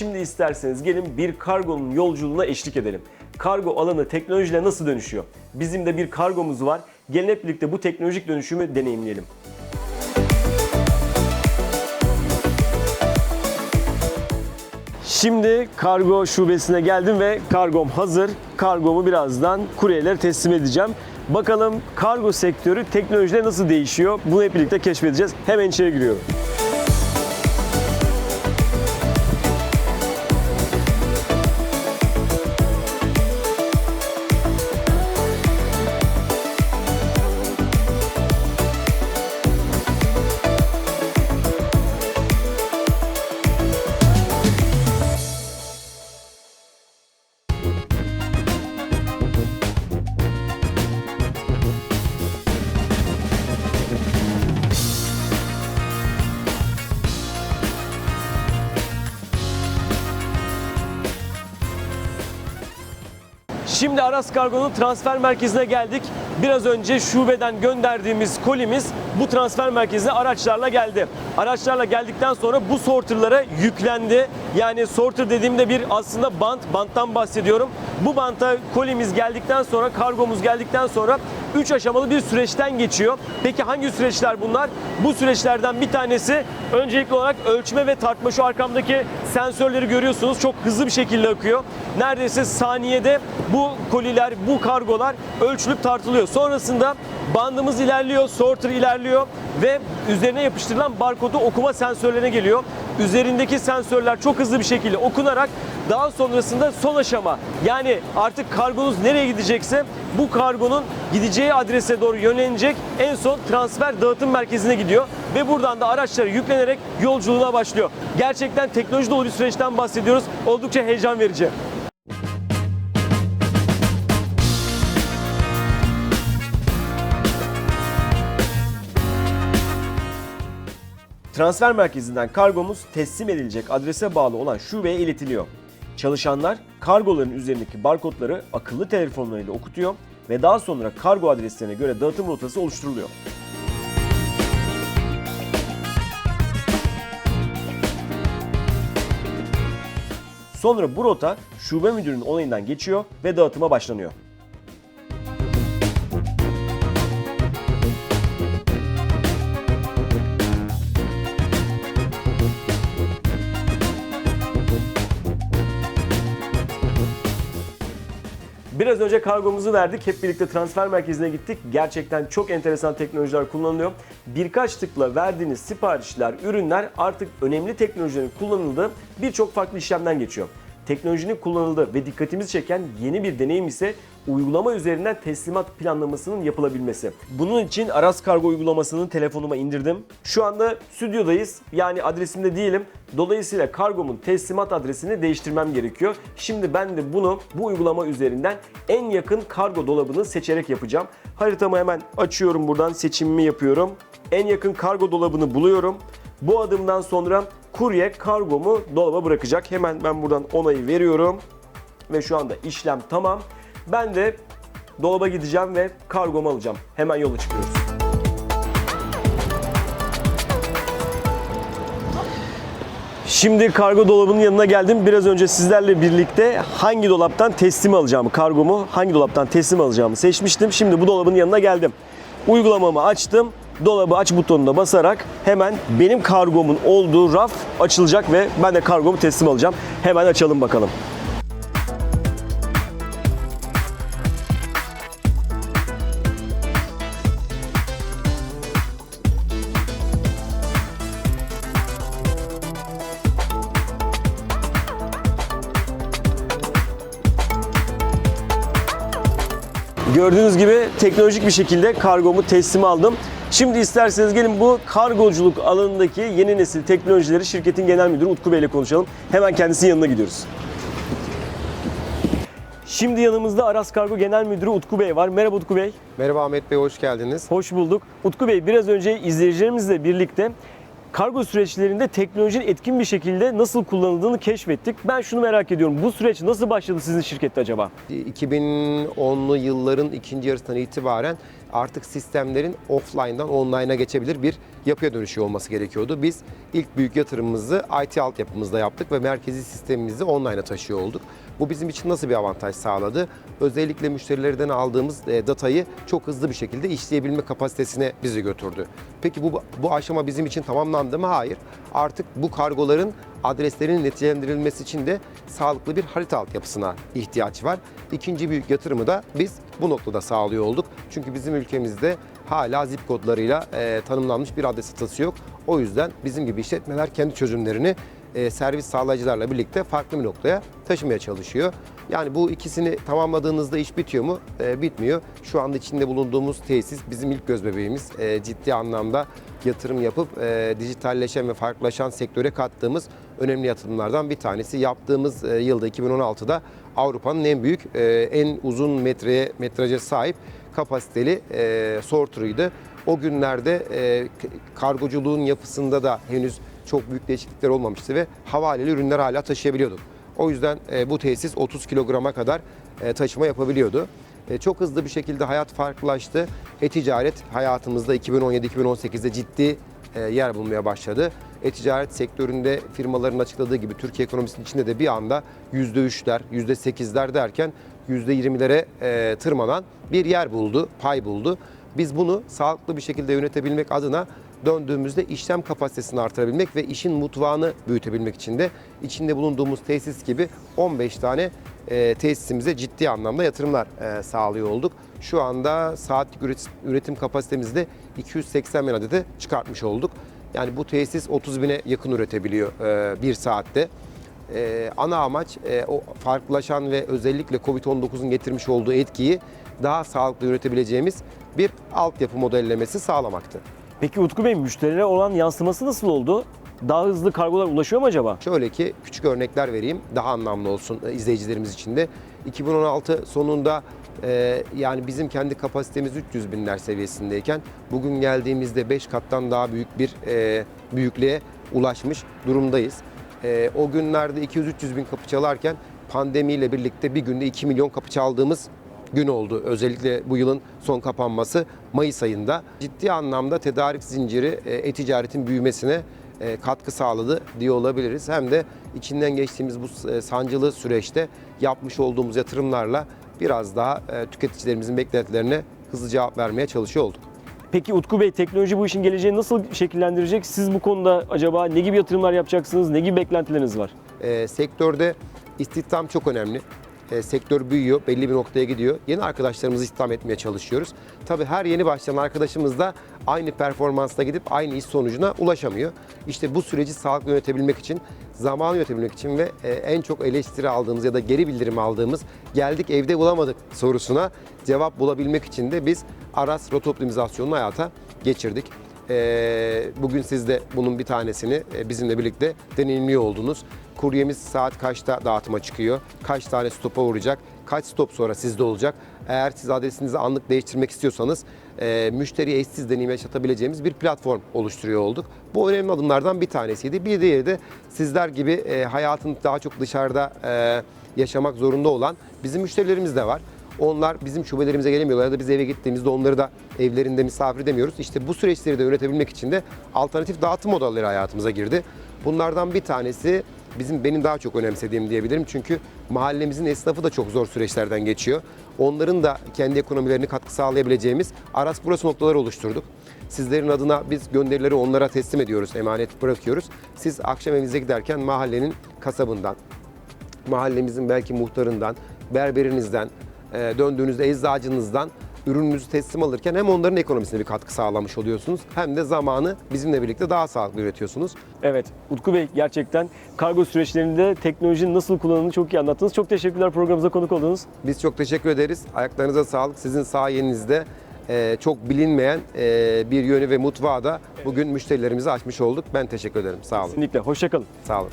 Şimdi isterseniz gelin bir kargonun yolculuğuna eşlik edelim. Kargo alanı teknolojiyle nasıl dönüşüyor? Bizim de bir kargomuz var. Gelin hep birlikte bu teknolojik dönüşümü deneyimleyelim. Şimdi kargo şubesine geldim ve kargom hazır. Kargomu birazdan kuryelere teslim edeceğim. Bakalım kargo sektörü teknolojide nasıl değişiyor? Bunu hep birlikte keşfedeceğiz. Hemen içeri giriyorum. Şimdi Aras Kargo'nun transfer merkezine geldik. Biraz önce şubeden gönderdiğimiz kolimiz bu transfer merkezine araçlarla geldi. Araçlarla geldikten sonra bu sorterlara yüklendi. Yani sorter dediğimde bir aslında bant, banttan bahsediyorum. Bu banta kolimiz geldikten sonra, kargomuz geldikten sonra 3 aşamalı bir süreçten geçiyor. Peki hangi süreçler bunlar? Bu süreçlerden bir tanesi öncelikli olarak ölçme ve tartma. Şu arkamdaki sensörleri görüyorsunuz. Çok hızlı bir şekilde akıyor. Neredeyse saniyede bu koliler, bu kargolar ölçülüp tartılıyor. Sonrasında bandımız ilerliyor, sorter ilerliyor ve üzerine yapıştırılan barkodu okuma sensörlerine geliyor. Üzerindeki sensörler çok hızlı bir şekilde okunarak daha sonrasında son aşama yani artık kargonuz nereye gidecekse bu kargonun gideceği adrese doğru yönlenecek en son transfer dağıtım merkezine gidiyor ve buradan da araçlara yüklenerek yolculuğuna başlıyor. Gerçekten teknoloji dolu bir süreçten bahsediyoruz. Oldukça heyecan verici. Transfer merkezinden kargomuz teslim edilecek adrese bağlı olan şubeye iletiliyor. Çalışanlar kargoların üzerindeki barkodları akıllı telefonlarıyla okutuyor ve daha sonra kargo adreslerine göre dağıtım rotası oluşturuluyor. Sonra bu rota şube müdürünün onayından geçiyor ve dağıtıma başlanıyor. Biraz önce kargomuzu verdik. Hep birlikte transfer merkezine gittik. Gerçekten çok enteresan teknolojiler kullanılıyor. Birkaç tıkla verdiğiniz siparişler, ürünler artık önemli teknolojilerin kullanıldığı birçok farklı işlemden geçiyor. Teknolojinin kullanıldığı ve dikkatimizi çeken yeni bir deneyim ise uygulama üzerinden teslimat planlamasının yapılabilmesi. Bunun için Aras Kargo uygulamasını telefonuma indirdim. Şu anda stüdyodayız. Yani adresimde değilim. Dolayısıyla kargomun teslimat adresini değiştirmem gerekiyor. Şimdi ben de bunu bu uygulama üzerinden en yakın kargo dolabını seçerek yapacağım. Haritamı hemen açıyorum buradan seçimimi yapıyorum. En yakın kargo dolabını buluyorum. Bu adımdan sonra kurye kargomu dolaba bırakacak. Hemen ben buradan onayı veriyorum. Ve şu anda işlem tamam. Ben de dolaba gideceğim ve kargomu alacağım. Hemen yola çıkıyoruz. Şimdi kargo dolabının yanına geldim. Biraz önce sizlerle birlikte hangi dolaptan teslim alacağımı, kargomu hangi dolaptan teslim alacağımı seçmiştim. Şimdi bu dolabın yanına geldim. Uygulamamı açtım. Dolabı aç butonuna basarak hemen benim kargomun olduğu raf açılacak ve ben de kargomu teslim alacağım. Hemen açalım bakalım. Gördüğünüz gibi teknolojik bir şekilde kargomu teslim aldım. Şimdi isterseniz gelin bu kargoculuk alanındaki yeni nesil teknolojileri şirketin genel müdürü Utku Bey ile konuşalım. Hemen kendisinin yanına gidiyoruz. Şimdi yanımızda Aras Kargo Genel Müdürü Utku Bey var. Merhaba Utku Bey. Merhaba Ahmet Bey, hoş geldiniz. Hoş bulduk. Utku Bey biraz önce izleyicilerimizle birlikte kargo süreçlerinde teknolojinin etkin bir şekilde nasıl kullanıldığını keşfettik. Ben şunu merak ediyorum. Bu süreç nasıl başladı sizin şirkette acaba? 2010'lu yılların ikinci yarısından itibaren artık sistemlerin offline'dan online'a geçebilir bir yapıya dönüşüyor olması gerekiyordu. Biz ilk büyük yatırımımızı IT altyapımızda yaptık ve merkezi sistemimizi online'a taşıyor olduk. Bu bizim için nasıl bir avantaj sağladı? Özellikle müşterilerden aldığımız e, datayı çok hızlı bir şekilde işleyebilme kapasitesine bizi götürdü. Peki bu bu aşama bizim için tamamlandı mı? Hayır. Artık bu kargoların adreslerinin neticelendirilmesi için de sağlıklı bir harita altyapısına ihtiyaç var. İkinci büyük yatırımı da biz bu noktada sağlıyor olduk. Çünkü bizim ülkemizde hala zip kodlarıyla e, tanımlanmış bir adres hatası yok. O yüzden bizim gibi işletmeler kendi çözümlerini e, servis sağlayıcılarla birlikte farklı bir noktaya taşımaya çalışıyor. Yani bu ikisini tamamladığınızda iş bitiyor mu? E, bitmiyor. Şu anda içinde bulunduğumuz tesis bizim ilk göz bebeğimiz. E, ciddi anlamda yatırım yapıp e, dijitalleşen ve farklılaşan sektöre kattığımız önemli yatırımlardan bir tanesi. Yaptığımız e, yılda 2016'da Avrupa'nın en büyük, e, en uzun metreye metraja sahip kapasiteli e, sorter'ıydı. O günlerde e, kargoculuğun yapısında da henüz çok büyük değişiklikler olmamıştı ve havaleli ürünler hala taşıyabiliyorduk. O yüzden e, bu tesis 30 kilograma kadar e, taşıma yapabiliyordu. E, çok hızlı bir şekilde hayat farklılaştı. E-ticaret hayatımızda 2017-2018'de ciddi yer bulmaya başladı. E-ticaret sektöründe firmaların açıkladığı gibi Türkiye ekonomisinin içinde de bir anda %3'ler, %8'ler derken %20'lere e, tırmanan bir yer buldu, pay buldu. Biz bunu sağlıklı bir şekilde yönetebilmek adına döndüğümüzde işlem kapasitesini artırabilmek ve işin mutfağını büyütebilmek için de içinde bulunduğumuz tesis gibi 15 tane e, tesisimize ciddi anlamda yatırımlar e, sağlıyor olduk. Şu anda saatlik üretim, üretim kapasitemizi de 280 bin adede çıkartmış olduk. Yani bu tesis 30 bine yakın üretebiliyor e, bir saatte. E, ana amaç e, o farklılaşan ve özellikle Covid-19'un getirmiş olduğu etkiyi daha sağlıklı yönetebileceğimiz bir altyapı modellemesi sağlamaktı. Peki Utku Bey müşterilere olan yansıması nasıl oldu? Daha hızlı kargolar ulaşıyor mu acaba? Şöyle ki küçük örnekler vereyim daha anlamlı olsun e, izleyicilerimiz için de. 2016 sonunda e, yani bizim kendi kapasitemiz 300 binler seviyesindeyken bugün geldiğimizde 5 kattan daha büyük bir e, büyüklüğe ulaşmış durumdayız. E, o günlerde 200-300 bin kapı çalarken pandemiyle birlikte bir günde 2 milyon kapı çaldığımız gün oldu. Özellikle bu yılın son kapanması Mayıs ayında. Ciddi anlamda tedarik zinciri e, e-ticaretin büyümesine e, katkı sağladı diye olabiliriz. Hem de içinden geçtiğimiz bu e, sancılı süreçte yapmış olduğumuz yatırımlarla biraz daha tüketicilerimizin beklentilerine hızlı cevap vermeye çalışıyor olduk. Peki Utku Bey teknoloji bu işin geleceğini nasıl şekillendirecek? Siz bu konuda acaba ne gibi yatırımlar yapacaksınız? Ne gibi beklentileriniz var? E, sektörde istihdam çok önemli. E, sektör büyüyor, belli bir noktaya gidiyor. Yeni arkadaşlarımızı istihdam etmeye çalışıyoruz. Tabii her yeni başlayan arkadaşımız da aynı performansla gidip aynı iş sonucuna ulaşamıyor. İşte bu süreci sağlıklı yönetebilmek için, zamanı yönetebilmek için ve e, en çok eleştiri aldığımız ya da geri bildirim aldığımız geldik evde bulamadık sorusuna cevap bulabilmek için de biz Aras rota optimizasyonunu hayata geçirdik. Ee, Bugün siz de bunun bir tanesini e, bizimle birlikte deneyimliyor oldunuz. Kuryemiz saat kaçta dağıtıma çıkıyor, kaç tane stopa uğrayacak, kaç stop sonra sizde olacak. Eğer siz adresinizi anlık değiştirmek istiyorsanız e, müşteriye eşsiz deneyim yaşatabileceğimiz bir platform oluşturuyor olduk. Bu önemli adımlardan bir tanesiydi. Bir diğeri de sizler gibi e, hayatın daha çok dışarıda e, yaşamak zorunda olan bizim müşterilerimiz de var. Onlar bizim şubelerimize gelemiyorlar ya da biz eve gittiğimizde onları da evlerinde misafir edemiyoruz. İşte bu süreçleri de yönetebilmek için de alternatif dağıtım modelleri hayatımıza girdi. Bunlardan bir tanesi bizim benim daha çok önemsediğim diyebilirim. Çünkü mahallemizin esnafı da çok zor süreçlerden geçiyor. Onların da kendi ekonomilerini katkı sağlayabileceğimiz Aras Burası noktaları oluşturduk. Sizlerin adına biz gönderileri onlara teslim ediyoruz, emanet bırakıyoruz. Siz akşam evinize giderken mahallenin kasabından, mahallemizin belki muhtarından, berberinizden, e, döndüğünüzde eczacınızdan ürününüzü teslim alırken hem onların ekonomisine bir katkı sağlamış oluyorsunuz hem de zamanı bizimle birlikte daha sağlıklı üretiyorsunuz. Evet Utku Bey gerçekten kargo süreçlerinde teknolojinin nasıl kullanıldığını çok iyi anlattınız. Çok teşekkürler programımıza konuk oldunuz. Biz çok teşekkür ederiz. Ayaklarınıza sağlık. Sizin sayenizde e, çok bilinmeyen e, bir yönü ve mutfağı da bugün müşterilerimize açmış olduk. Ben teşekkür ederim. Sağ olun. Kesinlikle. Hoşçakalın. Sağ olun.